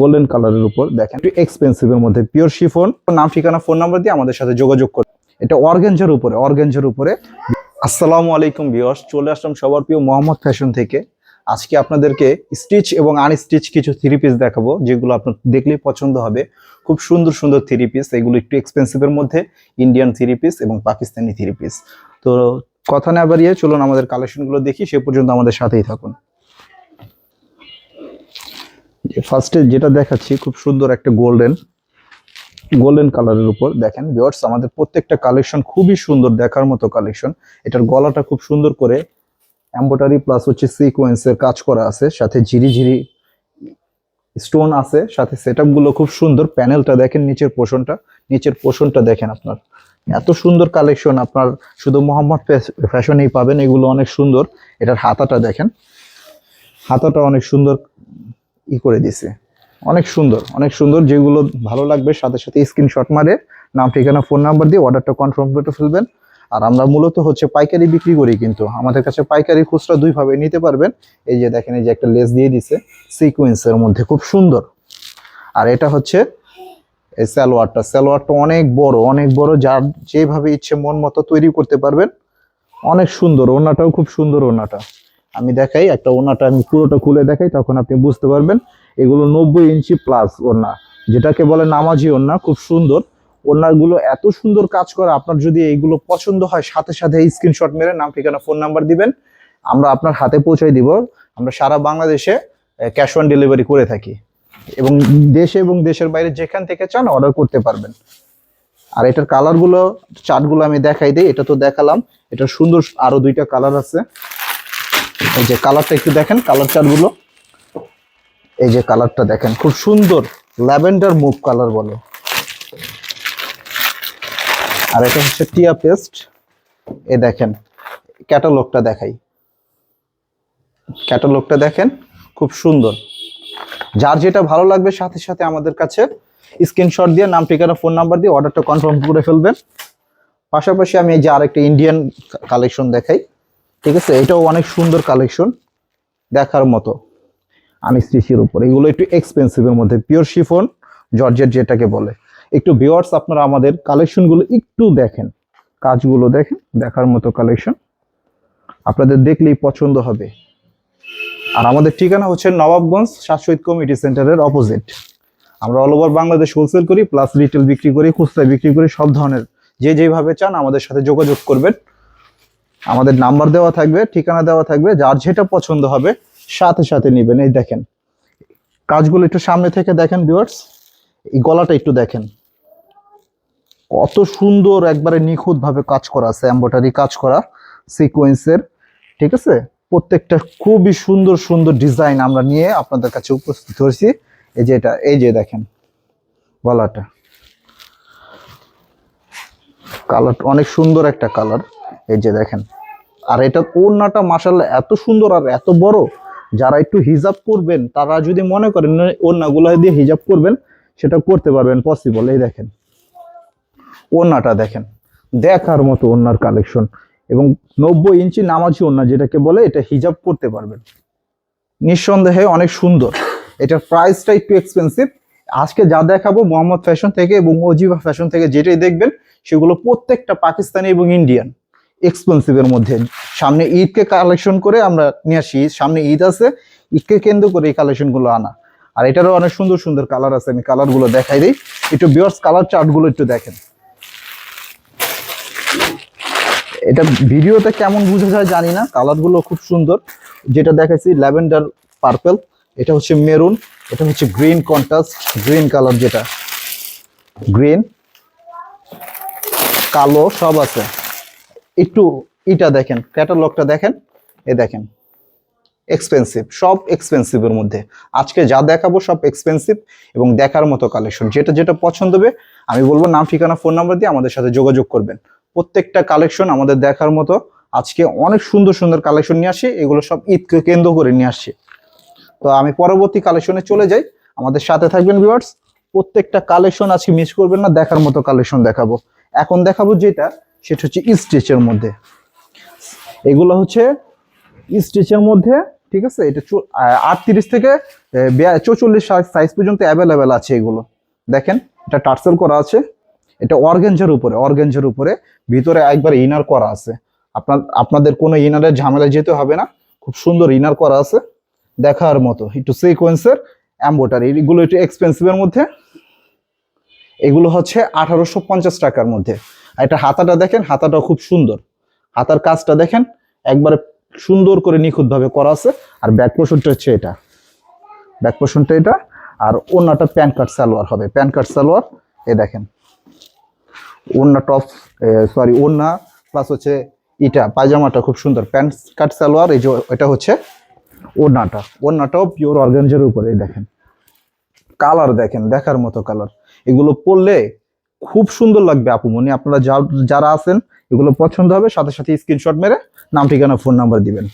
Golden কালারের উপর দেখেন। একটু এক্সপেন্সিভের মধ্যে পিওর শিফন নাম, ঠিকানা ফোন নাম্বার দিয়ে আমাদের সাথে যোগাযোগ করুন। এটা অর্গেঞ্জার উপরে অর্গেঞ্জার উপরে। আসসালামু আলাইকুম বিয়স চলে আসলাম সবার প্রিয় মোহাম্মদ ফ্যাশন থেকে। আজকে আপনাদেরকে স্টিচ এবং আনস্টিচ কিছু থ্রি পিস দেখাবো, যেগুলো আপনার দেখলেই পছন্দ হবে। খুব সুন্দর সুন্দর থ্রি পিস এগুলো একটু এক্সপেন্সিভের মধ্যে। ইন্ডিয়ান থ্রি পিস এবং পাকিস্তানি থ্রি পিস তো কথা না বাড়িয়ে চলুন আমাদের কালেকশনগুলো দেখি, সে পর্যন্ত আমাদের সাথেই থাকুন। ফার্স্টে যেটা দেখাচ্ছি, খুব সুন্দর একটা গোল্ডেন গোল্ডেন কালারের উপর। দেখেন ভিউয়ার্স আমাদের প্রত্যেকটা কালেকশন খুবই সুন্দর, দেখার মতো কালেকশন এটার গলাটা খুব সুন্দর করে এম্বোটারি প্লাস হচ্ছে সিকোয়েন্সের কাজ করা আছে, সাথে ঝিরি ঝিরি স্টোন আছে, সাথে সেটগুলো খুব সুন্দর। প্যানেলটা দেখেন নিচের পোষণটা নিচের পোষণটা দেখেন আপনার। এত সুন্দর কালেকশন আপনার, শুধু মোহাম্মদ ফ্যাশনেই পাবেন, এগুলো অনেক সুন্দর। এটার হাতাটা দেখেন। হাতাটা অনেক সুন্দর। ই করে দিছে। অনেক সুন্দর অনেক সুন্দর। যেগুলো ভালো লাগবে, সাথে সাথে স্ক্রিনশট মারে, নাম, ঠিকানা ফোন নাম্বার দিয়ে অর্ডারটা কনফার্ম করে ফেলবেন। আর আমরা মূলত হচ্ছে পাইকারি বিক্রি করি কিন্তু। আমাদের কাছে পাইকারি খুচরা দুইভাবে নিতে পারবেন। এই যে দেখেন, এই যে একটা লেস দিয়ে দিছে সিকোয়েন্সের মধ্যে, খুব সুন্দর। আর এটা হচ্ছে এই সালোয়ারটা। সালোয়ারটা অনেক বড় অনেক বড়। যার যেভাবে ইচ্ছে মন মতো তৈরি করতে পারবেন। অনেক সুন্দর ওনাটাও খুব সুন্দর ওনাটা আমি দেখাই, একটা ওনাটা আমি পুরোটা খুলে দেখাই, তখন আপনি বুঝতে পারবেন। এগুলো নব্বই ইঞ্চি প্লাস ওনা যেটাকে বলে নামাজি ওনা খুব সুন্দর। ওনাগুলো এত সুন্দর কাজ করে, আপনার যদি এইগুলো পছন্দ হয়, সাথে সাথে স্ক্রিনশট মেরে নাম, ঠিকানা ফোন নাম্বার দিবেন। আমরা আপনার হাতে পৌঁছাই দিব। আমরা সারা বাংলাদেশে ক্যাশ অন ডেলিভারি করে থাকি। এবং দেশে এবং দেশের বাইরে যেখান থেকে চান অর্ডার করতে পারবেন। আর এটার কালারগুলো চার্টগুলো আমি দেখাই দিই, এটা তো দেখালাম। এটা সুন্দর আরও দুইটা কালার আছে। এই যে কালারটা একটু দেখেন কালার চার্টগুলো এই যে কালারটা দেখেন, খুব সুন্দর ল্যাভেন্ডার মুভ কালার বলে। আর এটা হচ্ছে টিয়া পেস্ট। এ দেখেন, ক্যাটালগটা দেখাই। ক্যাটালগটা দেখেন, খুব সুন্দর। যার যেটা ভালো লাগবে, সাথে সাথে আমাদের কাছে স্ক্রিনশট দিয়ে নাম, ঠিকানা, ফোন নাম্বার দিয়ে অর্ডারটা কনফার্ম করে ফেলবেন। পাশাপাশি আমি এই যে আরেকটা ইন্ডিয়ান কালেকশন দেখাই। ঠিক আছে? এটাও অনেক সুন্দর কালেকশন দেখার মতো। আমি আনস্টিচের উপর। এগুলো একটু এক্সপেন্সিভের মধ্যে। পিওর শিফন জর্জেট যেটাকে বলে। একটু ভিওয়ার্স আপনারা আমাদের কালেকশনগুলো একটু দেখেন। কাজগুলো দেখেন, দেখার মতো কালেকশন আপনাদের দেখলেই পছন্দ হবে। আর আমাদের ঠিকানা হচ্ছে নবাবগঞ্জ শহীদ কমিটি সেন্টারের অপোজিট আমরা অল ওভার বাংলাদেশ হোলসেল করি প্লাস রিটেল বিক্রি করি, খুচরা বিক্রি করি, সব ধরনের। যে যেভাবে চান আমাদের সাথে যোগাযোগ করবেন। আমাদের নাম্বার দেওয়া থাকবে, ঠিকানা দেওয়া থাকবে, যার যেটা পছন্দ হবে সাথে সাথে নেবেন। এই দেখেন, কাজগুলো একটু সামনে থেকে দেখেন ভিউয়ার্স এই গলাটা একটু দেখেন। কত সুন্দর একবারে নিখুঁত ভাবে কাজ করা, আছে এম্বোটারি কাজ করা সিকোয়েন্সের ঠিক আছে? প্রত্যেকটা খুবই সুন্দর সুন্দর ডিজাইন আমরা নিয়ে আপনাদের কাছে উপস্থিত হয়েছি। এই যে এটা, এই যে দেখেন, গলাটা। কালার অনেক সুন্দর একটা কালার এই যে দেখেন। আর এটা ওড়নাটা মাসাল্লাহ এত সুন্দর আর এত বড়? যারা একটু হিজাব করবেন তারা যদি মনে করেন ওড়নাগুলো দিয়ে হিজাব করবেন, সেটা করতে পারবেন পসিবল এই দেখেন। ওড়নাটা দেখেন। দেখার মতো ওড়নার কালেকশন এবং নব্বই ইঞ্চি নামাজি ওড়না যেটাকে বলে, এটা হিজাব করতে পারবেন। নিঃসন্দেহে অনেক সুন্দর। এটার প্রাইসটা একটু এক্সপেন্সিভ আজকে যা দেখাবো মোহাম্মদ ফ্যাশন থেকে এবং অজিবা ফ্যাশন থেকে যেটাই দেখবেন, সেগুলো প্রত্যেকটা পাকিস্তানি এবং ইন্ডিয়ান এক্সপেন্সিভের মধ্যে। সামনে ঈদকে কালেকশন করে আমরা নিয়ে আসি। সামনে ঈদ আছে, ঈদকে কেন্দ্র করে এই কালেকশনগুলো আনা। আর এটারও অনেক সুন্দর সুন্দর কালার আছে, আমি কালারগুলো দেখাই দিই। একটু বিয়ার্স কালার চার্টগুলো একটু দেখেন। এটা ভিডিওতে কেমন বুঝে যায় জানি না কালারগুলো খুব সুন্দর। যেটা দেখাচ্ছি ল্যাভেন্ডার পার্পল এটা হচ্ছে মেরুন এটা হচ্ছে গ্রিন কন্ট্রাস্ট গ্রিন কালার যেটা। গ্রিন কালো, সব আছে। একটু এটা দেখেন ক্যাটালগটা দেখেন, এ দেখেন এক্সপেন্সিভ সব এক্সপেন্সিভের মধ্যে। আজকে যা দেখাবো সব এক্সপেন্সিভ এবং দেখার মতো কালেকশন যেটা যেটা পছন্দ হবে, আমি বলব নাম, ঠিকানা ফোন নাম্বার দিয়ে আমাদের সাথে যোগাযোগ করবেন। প্রত্যেকটা কালেকশন আমাদের দেখার মতো। আজকে অনেক সুন্দর সুন্দর কালেকশন নিয়ে আসি, এগুলো সব ঈদকে কেন্দ্র করে নিয়ে আসছি তো আমি পরবর্তী কালেকশনে চলে যাই। আমাদের সাথে থাকবেন ভিউয়ার্স প্রত্যেকটা কালেকশন আজকে মিস করবেন না, দেখার মতো কালেকশন দেখাবো। এখন দেখাবো যেটা সেটা হচ্ছে স্টিচের মধ্যে। এগুলো হচ্ছে স্টিচের মধ্যে, ঠিক আছে? এটা আটত্রিশ থেকে চৌচল্লিশ সাইজ পর্যন্ত অ্যাভেলেবেল আছে এগুলো। দেখেন, এটা টার্সেল করা আছে। এটা অর্গেঞ্জের উপরে অর্গেঞ্জের উপরে। ভিতরে একবার ইনার করা আছে। আপনার, আপনাদের কোনো ইনারের ঝামেলা যেতে হবে না। খুব সুন্দর ইনার করা আছে। দেখার মতো, একটু সিকোয়েন্সের অ্যাম্বোটারি এগুলো একটু এক্সপেন্সিভের মধ্যে। এগুলো হচ্ছে আঠারোশো পঞ্চাশ টাকার মধ্যে। আর এটা হাতাটা দেখেন হাতাটা খুব সুন্দর। হাতার কাজটা দেখেন, একবারে সুন্দর করে নিখুঁতভাবে করা আছে। আর ব্যাক পোর্শনটা হচ্ছে এটা। ব্যাক পোর্শনটা এটা, আর ওনাটা প্যান কাট সালোয়ার হবে। প্যান কাট সালোয়ার এ দেখেন। ওন্না টপ সরি ওন্না প্লাস হচ্ছে ইটা পায়জামাটা খুব সুন্দর। প্যান্ট কাট সালোয়ার, এই যে এটা হচ্ছে ওড়নাটা। ওড়নাটাও পিওর অর্গানজের উপরে দেখেন। কালার দেখেন, দেখার মতো কালার এগুলো পরলে খুব সুন্দর লাগবে আপুমনি আপনারা যা- যারা আছেন, এগুলো পছন্দ হবে, সাথে সাথে স্ক্রিনশট মেরে নাম, ঠিকানা ফোন নাম্বার দিবেন।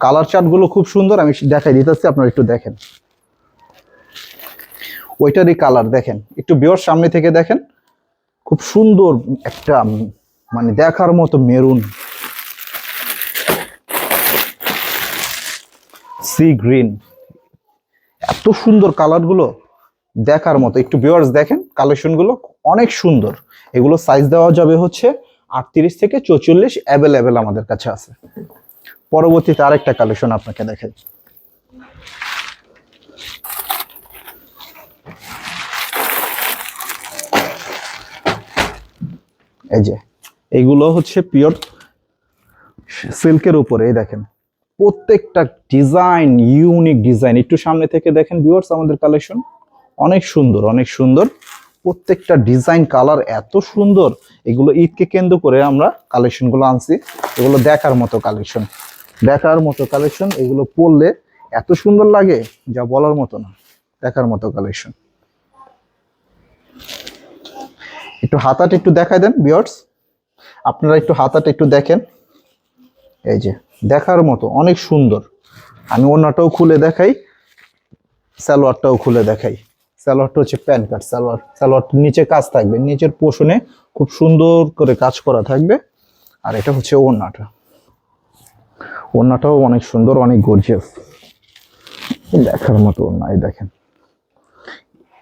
কালার চার্টগুলো খুব সুন্দর, আমি দেখাই দিতেছি, আপনারা একটু দেখেন। ওইটারই কালার দেখেন। একটু বিয়র সামনে থেকে দেখেন, খুব সুন্দর একটা মানে দেখার মতো মেরুন সি গ্রিন এত সুন্দর কালারগুলো দেখার মতো। একটু ভিউয়ার্স দেখেন কালেকশনগুলো অনেক সুন্দর। এগুলো সাইজ দেওয়া যাবে হচ্ছে আটত্রিশ থেকে চৌচল্লিশ অ্যাভেলেবেল আমাদের কাছে আছে। পরবর্তীতে আরেকটা কালেকশন আপনাকে দেখাই। এই যে, এগুলো হচ্ছে পিওর সিল্কের উপরে, এই দেখেন। প্রত্যেকটা ডিজাইন ইউনিক ডিজাইন একটু সামনে থেকে দেখেন ভিউয়ার্স আমাদের কালেকশন অনেক সুন্দর অনেক সুন্দর। প্রত্যেকটা ডিজাইন, কালার এত সুন্দর। এগুলো ঈদকে কেন্দ্র করে আমরা কালেকশনগুলো আনছি। এগুলো দেখার মতো কালেকশন দেখার মতো কালেকশন এগুলো পরলে এত সুন্দর লাগে যা বলার মতো না। দেখার মতো কালেকশন একটু হাতাটা একটু দেখাই দেন বিয়ার্স আপনারা একটু হাতাটা একটু দেখেন। এই যে, দেখার মতো, অনেক সুন্দর। আমি অন্যটাও খুলে দেখাই, সালোয়ারটাও খুলে দেখাই। সালোয়ারটা হচ্ছে প্যান কাট, সালোয়ার সালোয়ারটার নিচে কাজ থাকবে। নিচের পোষণে খুব সুন্দর করে কাজ করা থাকবে। আর এটা হচ্ছে ওড়নাটা। ওড়নাটাও অনেক সুন্দর, অনেক গর্জিয়াস দেখার মতো ওড়না, এই দেখেন।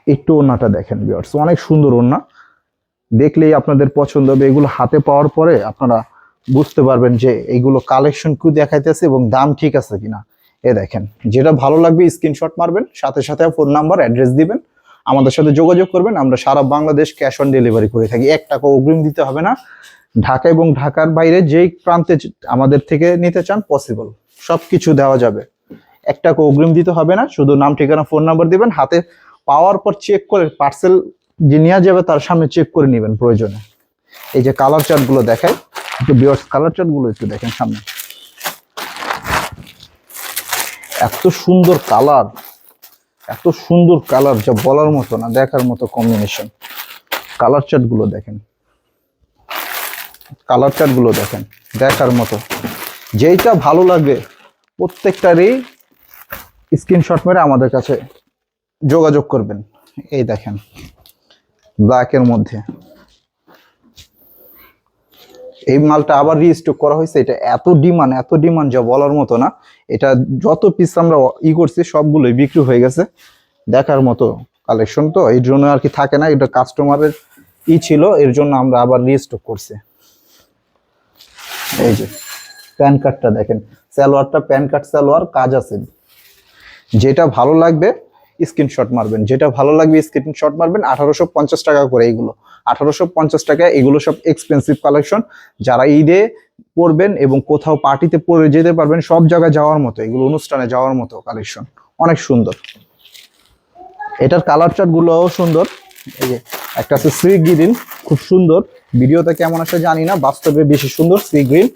একটু ওড়নাটা দেখেন বিয়ার্স অনেক সুন্দর ওড়না। দেখলেই আপনাদের পছন্দ হবে। এগুলো হাতে পাওয়ার পরে আপনারা বুঝতে পারবেন যে এইগুলো কালেকশন কি দেখাইতেছে এবং দাম ঠিক আছে কিনা। এ দেখেন, যেটা ভালো লাগবে স্ক্রিনশট মারবেন, সাথে সাথে ফোন নাম্বার অ্যাড্রেস দিবেন। আমাদের সাথে যোগাযোগ করবেন। আমরা সারা বাংলাদেশ ক্যাশ অন ডেলিভারি করে থাকি। এক টাকা অগ্রিম দিতে হবে না। ঢাকা এবং ঢাকার বাইরে যেই প্রান্তে আমাদের থেকে নিতে চান পসিবল সব কিছু দেওয়া যাবে। এক টাকা অগ্রিম দিতে হবে না। শুধু নাম, ঠিকানা ফোন নাম্বার দিবেন। হাতে পাওয়ার পর চেক করে পার্সেল যে নেওয়া যাবে, তার সামনে চেক করে নেবেন প্রয়োজনে। এই যে কালার চার্টগুলো দেখায় একটু বিয়ার্স কালার চার্টগুলো একটু দেখেন সামনে। এত সুন্দর কালার এত সুন্দর কালার যা বলার মতো না, দেখার মতো কম্বিনেশন কালার চার্টগুলো দেখেন। কালার চার্টগুলো দেখেন, দেখার মতো। যেইটা ভালো লাগবে, প্রত্যেকটারই স্ক্রিনশট মেরে আমাদের কাছে যোগাযোগ করবেন। এই দেখেন ব্ল্যাকের মধ্যে। এই মালটা আবার রিস্টক করা হয়েছে, এটা এত ডিমান্ড এত ডিমান্ড যা বলার মতো না। এটা যত পিস আমরা ই করছি, সবগুলোই বিক্রি হয়ে গেছে। দেখার মতো কালেকশন তো, এই জন্য আর কি থাকে না, এটা কাস্টমারের ই ছিল, এর জন্য আমরা আবার রিস্টক করছি। এই যে প্যান কার্ডটা দেখেন, সালোয়ারটা প্যান কার্ড সালোয়ার, কাজ আছে। যেটা ভালো লাগবে স্ক্রিনশট মারবেন। যেটা ভালো লাগবে স্ক্রিনশট মারবেন, আঠারোশো পঞ্চাশ টাকা করে এইগুলো। আঠারোশো পঞ্চাশ টাকা এগুলো সব এক্সপেন্সিভ কালেকশন যারা ঈদে পরবেন এবং কোথাও পার্টিতে পরে যেতে পারবেন, সব জায়গায় যাওয়ার মতো, এগুলো অনুষ্ঠানে যাওয়ার মতো কালেকশন অনেক সুন্দর। এটার কালার চার্ট গুলোও সুন্দর। এই যে, একটা আছে সি গ্রিন, খুব সুন্দর। ভিডিওতে কেমন আসে জানি না, বাস্তবে বেশি সুন্দর। সি গ্রিন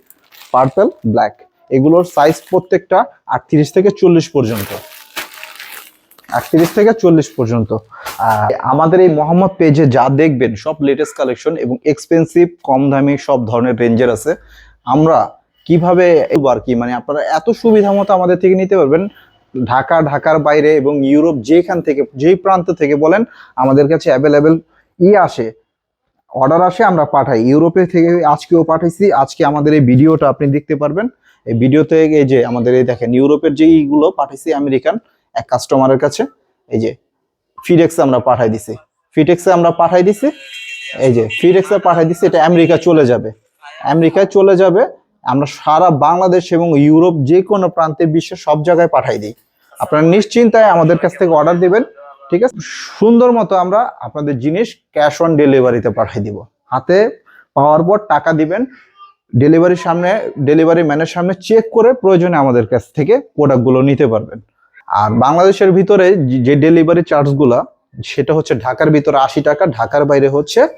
পার্পল ব্ল্যাক এগুলোর সাইজ প্রত্যেকটা আটত্রিশ থেকে চল্লিশ পর্যন্ত। আটত্রিশ থেকে চল্লিশ পর্যন্ত। আর আমাদের এই মোহাম্মদ পেজে যা দেখবেন, সব লেটেস্ট কালেকশন এবং এক্সপেন্সিভ কম দামি সব ধরনের রেঞ্জের আছে। আমরা কীভাবে আর কি মানে আপনারা এত সুবিধা মতো আমাদের থেকে নিতে পারবেন। ঢাকা, ঢাকার বাইরে এবং ইউরোপ যেখান থেকে, যেই প্রান্ত থেকে বলেন, আমাদের কাছে অ্যাভেলেবেল ই আসে। অর্ডার আসে, আমরা পাঠাই। ইউরোপে থেকে আজকেও পাঠাইছি। আজকে আমাদের এই ভিডিওটা আপনি দেখতে পারবেন। এই ভিডিওতে এই যে আমাদের এই দেখেন, ইউরোপের যে ইগুলো পাঠাইছি, আমেরিকান। এক কাস্টমারের কাছে, এই যে ফিডেক্সে আমরা পাঠাই দিছি। ফিডেক্সে আমরা পাঠাই দিছি, এই যে ফিডেক্সে পাঠাই দিছি, এটা আমেরিকা চলে যাবে। আমেরিকায় চলে যাবে, আমরা সারা বাংলাদেশ এবং ইউরোপ যে কোনো প্রান্তে বিশ্বের সব জায়গায় পাঠাই দিই। আপনারা নিশ্চিন্তায় আমাদের কাছ থেকে অর্ডার দেবেন, ঠিক আছে? সুন্দর মতো আমরা আপনাদের জিনিস ক্যাশ অন ডেলিভারিতে পাঠিয়ে দিব। হাতে পাওয়ার পর টাকা দিবেন ডেলিভারির সামনে ডেলিভারি ম্যানের সামনে চেক করে প্রয়োজনে আমাদের কাছ থেকে প্রোডাক্টগুলো নিতে পারবেন। আর বাংলাদেশের ভিতরে যে- ডেলিভারি চার্জগুলা সেটা হচ্ছে ঢাকার ভিতরে আশি টাকা, ঢাকার বাইরে হচ্ছে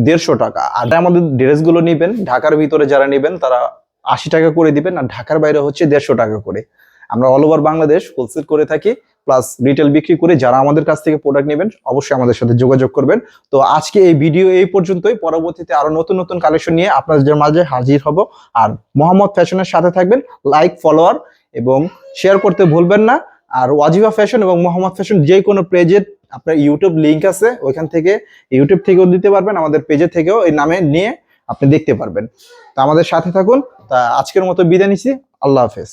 দেড়শো টাকা। আর আমাদের ড্রেসগুলো নিবেন, ঢাকার ভিতরে যারা নেবেন, তারা আশি টাকা করে দিবেন আর ঢাকার বাইরে হচ্ছে দেড়শো টাকা করে। আমরা অল ওভার বাংলাদেশ হোলসেল করে থাকি প্লাস রিটেল বিক্রি করে যারা আমাদের কাছ থেকে প্রোডাক্ট নেবেন, অবশ্যই আমাদের সাথে যোগাযোগ করবেন। তো আজকে এই ভিডিও এই পর্যন্তই। পরবর্তীতে আরও নতুন নতুন কালেকশন নিয়ে আপনাদের মাঝে হাজির হব। আর মোহাম্মদ ফ্যাশনের সাথে থাকবেন লাইক ফলোয়ার এবং শেয়ার করতে ভুলবেন না। আর ওয়াজিবা ফ্যাশন এবং মোহাম্মদ ফ্যাশন যে কোনো পেজের আপনার ইউটিউব লিঙ্ক আছে, ওইখান থেকে ইউটিউব থেকেও দিতে পারবেন, আমাদের পেজে থেকেও এই নামে নিয়ে আপনি দেখতে পারবেন। তা আমাদের সাথে থাকুন, তা আজকের মতো বিদায় নিচ্ছি, আল্লাহ হাফেজ।